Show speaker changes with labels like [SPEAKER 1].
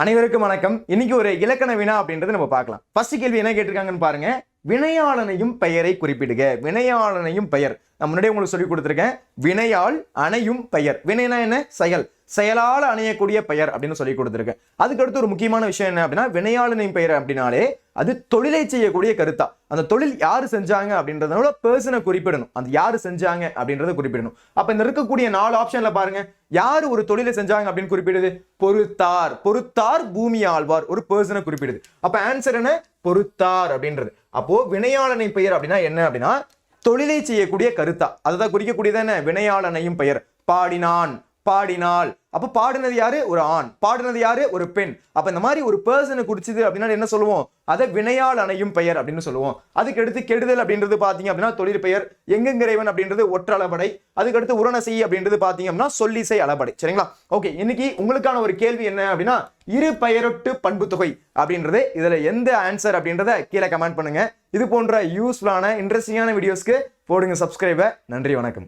[SPEAKER 1] அனைவருக்கும் வணக்கம். இன்னைக்கு ஒரு இலக்கண வினா அப்படின்றத நம்ம பார்க்கலாம். ஃபர்ஸ்ட் கேள்வி என்ன கேட்டிருக்காங்கன்னு பாருங்க. வினையாளனையும் பெயரை குறிப்பிடுக. வினையாளனையும் பெயர். நான் முன்னாடியே உங்களுக்கு சொல்லி கொடுத்துருக்கேன். வினையால் அணையும் பெயர். வினைனா என்ன? செயல். செயலால் அணையக்கூடிய பெயர் அப்படின்னு சொல்லி கொடுத்துருக்கேன். அதுக்கு அடுத்து ஒரு முக்கியமான விஷயம் என்ன அப்படின்னா வினையாளனையும் பெயர் அப்படின்னாலே அது தொழிலை செய்யக்கூடிய கருத்தா. அந்த தொழில் யார் செஞ்சாங்க அப்படின்றதோட பர்சனை குறிப்பிடணும். அந்த யார் செஞ்சாங்க அப்படின்றத குறிப்பிடணும். அப்போ இந்த இருக்கக்கூடிய நாலு ஆப்ஷன்ல பாருங்க. யார் ஒரு தொழிலை செஞ்சாங்க அப்படின்னு குறிப்பிடுது? பொறுத்தார். பொறுத்தார் பூமி ஆழ்வார். ஒரு பர்சனை குறிப்பிடுது. அப்ப ஆன்சர் என்ன? பொறுத்தார் அப்படின்றது. அப்போ வினையாளனை பெயர் அப்படின்னா என்ன அப்படின்னா தொழிலை செய்யக்கூடிய கருத்தா. அதுதான் குறிக்கக்கூடியது என்ன? வினையாளனையும் பெயர். பாடினான். பாடினாள் அப்போ பாடினது யாரு? ஒரு ஆண். பாடினது யாரு? ஒரு பெண். அப்போ இந்த மாதிரி ஒரு பர்சனை குடிச்சது அப்படின்னா என்ன சொல்லுவோம்? அதை வினையால் அணையும் பெயர் அப்படின்னு சொல்லுவோம். அதுக்கு அடுத்து கெடுதல் அப்படின்றது பார்த்தீங்க அப்படின்னா தொழில் பெயர். எங்கெங்கிறைவன் அப்படின்றது ஒற்றளபடை அதுக்கடுத்து உரணசை அப்படின்றது பார்த்தீங்க அப்படின்னா சொல்லிசை அளபடை. சரிங்களா? ஓகே இன்னைக்கு உங்களுக்கான ஒரு கேள்வி என்ன அப்படின்னா இரு பெயரொட்டு பண்பு தொகை அப்படின்றது. இதில் எந்த ஆன்சர் அப்படின்றத கீழே கமெண்ட் பண்ணுங்க. இது போன்ற யூஸ்ஃபுல்லான இன்ட்ரெஸ்டிங்கான வீடியோஸ்க்கு போடுங்க சப்ஸ்கிரைபர் நன்றி வணக்கம்.